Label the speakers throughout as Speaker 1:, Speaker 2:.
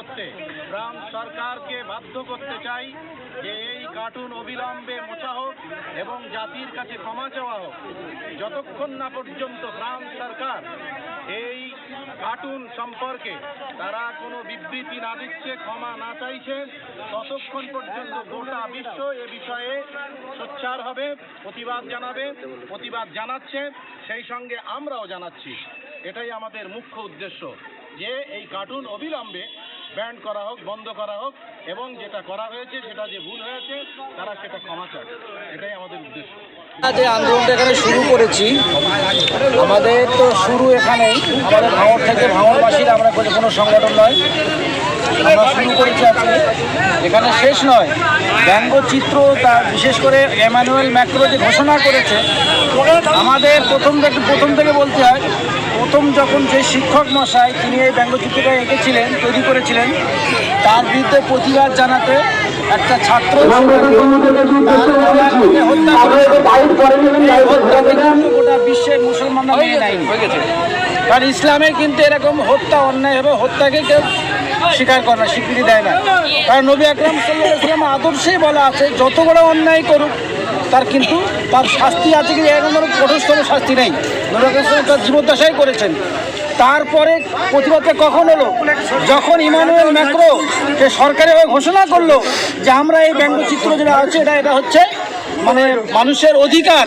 Speaker 1: করতে ফ্রান্স সরকারকে বাধ্য করতে চাই যে এই কার্টুন অবিলম্বে মোছা হোক এবং জাতির কাছে ক্ষমা চাওয়া হোক। যতক্ষণ না পর্যন্ত ফ্রান্স সরকার এই কার্টুন সম্পর্কে তারা কোনো বিবৃতি না দিচ্ছে, ক্ষমা না চাইছে, ততক্ষণ পর্যন্ত গোটা বিশ্ব এ বিষয়ে সোচ্চার হবে, প্রতিবাদ জানাবে, প্রতিবাদ জানাচ্ছে, সেই সঙ্গে আমরাও জানাচ্ছি। এটাই আমাদের মুখ্য উদ্দেশ্য যে এই কার্টুন অবিলম্বে ব্যান্ড করা হোক, বন্ধ করা হোক, এবং যেটা করা হয়েছে, সেটা যে ভুল হয়েছে, তারা সেটা ক্ষমা চায়। এটাই আমাদের উদ্দেশ্য।
Speaker 2: যে আন্দোলনটা এখানে শুরু করেছি, আমাদের তো শুরু এখানেই। আমাদের ভাঙড় থেকে ভাঙড়বাসীর আমরা কোনো সংগঠন নয়। আমরা শুরু করেছি আজকে। এখানে শেষ নয়। ব্যঙ্গচিত্র তার বিশেষ করে এমানুয়েল ম্যাক্রো যে ঘোষণা করেছে, আমাদের প্রথম থেকে প্রথম থেকে বলতে হয় প্রথম যখন যে শিক্ষক মশাই তিনি এই ব্যঙ্গচিত্রটা এঁকেছিলেন তৈরি করেছিলেন তার বিরুদ্ধে প্রতিবাদ জানাতে একটা ছাত্র গোটা বিশ্বের মুসলমানরা মেনে নেয়নি। কারণ ইসলামে কিন্তু এরকম হত্যা অন্যায় হবে হত্যাকে কেউ স্বীকার করে না স্বীকৃতি দেয় না। কারণ নবী আকরাম সাল্লাহ ইসলাম আদর্শেই বলা আছে যত বড় অন্যায় করুক তার কিন্তু তার শাস্তি আছে কি? এরকম ধরো কঠোরতম শাস্তি নেই। নরকেশ্বর তার জীবদ্দশাই করেছেন। তারপরে প্রতিবাদে কখন হলো যখন ইমানুয়েল ম্যাক্রো সে সরকারিভাবে ঘোষণা করল যে আমরা এই ব্যঙ্গচিত্র যেটা আছে, এটা এটা হচ্ছে মানে মানুষের অধিকার।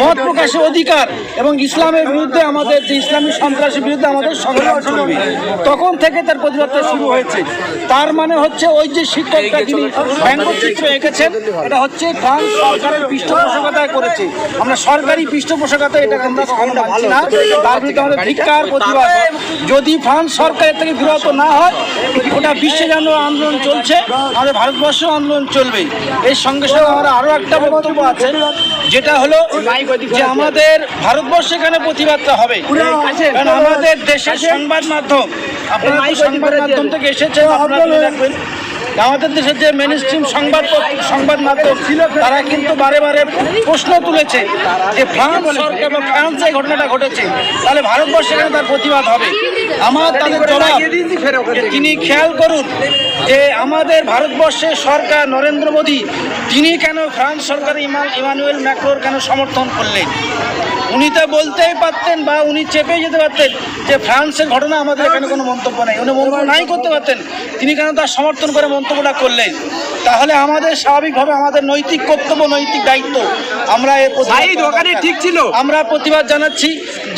Speaker 2: মত প্রকাশের অধিকার এবং ইসলামের বিরুদ্ধে আমাদের যে ইসলামী সন্ত্রাসের বিরুদ্ধে আমাদের সংগ্রাম চলবে, তখন থেকে তার প্রতিবাদটা শুরু হয়েছে। তার মানে হচ্ছে ওই যে শিক্ষকটা যিনি ব্যঙ্গচিত্র এঁকেছেন, এটা হচ্ছে ফ্রান্স সরকারের পৃষ্ঠপোষকতায় করেছে। আমরা সরকারি পৃষ্ঠপোষকতায় এটা আমরা কখনো মানছি না। তার বিরুদ্ধে আমাদের ধিক্কার, প্রতিবাদ। যদি ফ্রান্স সরকারের থেকে বিরত না হয়, গোটা বিশ্বে যেন আন্দোলন চলছে, আমাদের ভারতবর্ষ আন্দোলন চলবে। এর সঙ্গে সঙ্গে আমরা আরও একটা বক্তব্য আছে, যেটা হলো যে আমাদের ভারতবর্ষে এখানে প্রতিবাদটা হবে? কারণ আমাদের দেশের সংবাদ মাধ্যম আপনারা সংবাদ মাধ্যম থেকে এসেছেন আপনারা রাখবেন। আমাদের দেশের যে মেন স্ট্রিম সংবাদ সংবাদ মাধ্যম তারা কিন্তু বারে বারে প্রশ্ন তুলেছে যে ফ্রান্স সরকার বা ফ্রান্সে এই ঘটনাটা ঘটেছে। তাহলে ভারতবর্ষে কেন তার প্রতিবাদ হবে? আমার তাদের জবাব তিনি খেয়াল করুন যে আমাদের ভারতবর্ষের সরকার নরেন্দ্র মোদী তিনি কেন ফ্রান্স সরকার ইমান ইমানুয়েল ম্যাক্রোর কেন সমর্থন করলেন? উনি তো বলতেই পারতেন বা উনি চেপে যেতে পারতেন যে ফ্রান্সের ঘটনা আমাদের এখানে কোনো মন্তব্য নেই। উনি মন্তব্য নাই করতে পারতেন। তিনি কেন তার সমর্থন করে মন্তব্যটা করলেন? তাহলে আমাদের স্বাভাবিকভাবে আমাদের নৈতিক কর্তব্য নৈতিক দায়িত্ব। আমরা এর ঠিক ছিল। আমরা প্রতিবাদ জানাচ্ছি।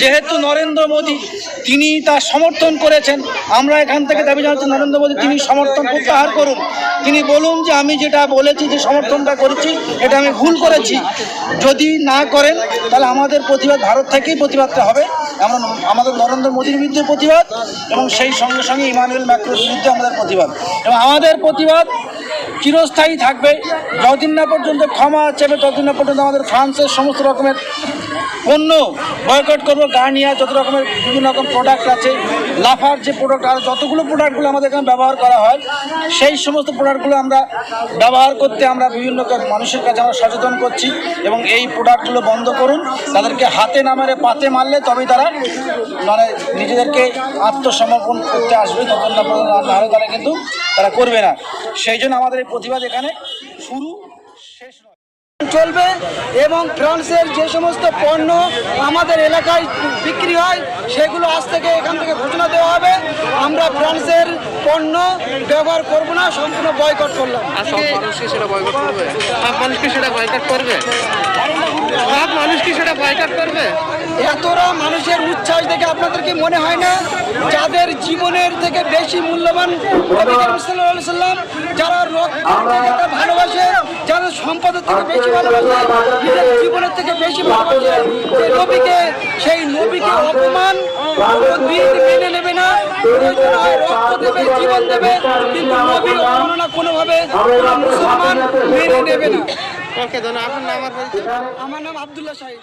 Speaker 2: যেহেতু নরেন্দ্র মোদী, তিনি তার সমর্থন করেছেন, আমরা এখান থেকে দাবি জানাচ্ছি, নরেন্দ্র মোদী, তিনি সমর্থন প্রত্যাহার করুন। তিনি বলুন যে, আমি যেটা বলেছি, যে সমর্থনটা করেছি, এটা আমি ভুল করেছি। যদি না করেন, তাহলে আমাদের প্রতিবাদ ভারত থেকেই প্রতিবাদটা হবে। আমরা আমাদের নরেন্দ্র মোদীর বিরুদ্ধে প্রতিবাদ, এবং সেই সঙ্গে সঙ্গে ইমানুয়েল ম্যাক্রোর বিরুদ্ধে আমাদের প্রতিবাদ। এবং আমাদের প্রতিবাদ চিরস্থায়ী থাকবে। যতদিন না পর্যন্ত ক্ষমা চেপে, ততদিন না পর্যন্ত আমাদের ফ্রান্সের সমস্ত রকমের পণ্য বয়কট করব গার্নিয়া যত রকমের বিভিন্ন রকম প্রোডাক্ট আছে, লাফার যে প্রোডাক্ট আর যতগুলো প্রোডাক্টগুলো আমাদের এখানে ব্যবহার করা হয়, সেই সমস্ত প্রোডাক্টগুলো আমরা ব্যবহার করতে আমরা বিভিন্ন মানুষের কাছে আমরা সচেতন করছি এবং এই প্রোডাক্টগুলো বন্ধ করুন। তাদেরকে হাতে না মেরে পাতে মারলে তবেই তারা মানে নিজেদেরকে আত্মসমর্পণ করতে আসবে তখন না পর্যন্ত না হলে তারা কিন্তু তারা করবে না। সেই জন্য আমাদের এই প্রতিবাদ এখানে শুরু, শেষ
Speaker 3: চলবে এবং ফ্রান্সের যে সমস্ত পণ্য আমাদের এলাকায় বিক্রি হয় সেগুলো আজ থেকে এখান থেকে ঘোষণা দেওয়া হবে। আমরা ফ্রান্সের পণ্য ব্যবহার করব না সম্পূর্ণ বয়কট করলাম। এতটা মানুষের উচ্ছ্বাস দেখে আপনাদের কি মনে হয় না? যাদের জীবনের থেকে বেশি মূল্যবান সাল্লাম যারা রক্ত ভালোবাসে যারা সম্পদের থেকে বেশি জীবনের থেকে বেশি ভালোবাসে নবীকে সেই নবীকে অপমান মেনে নেবে না। রক্ত দেবে জীবন দেবে কিন্তু নবীর অবমাননা কোনোভাবে মুসলমান মেনে নেবে না? আমার নাম আব্দুল্লাহ সাহিদ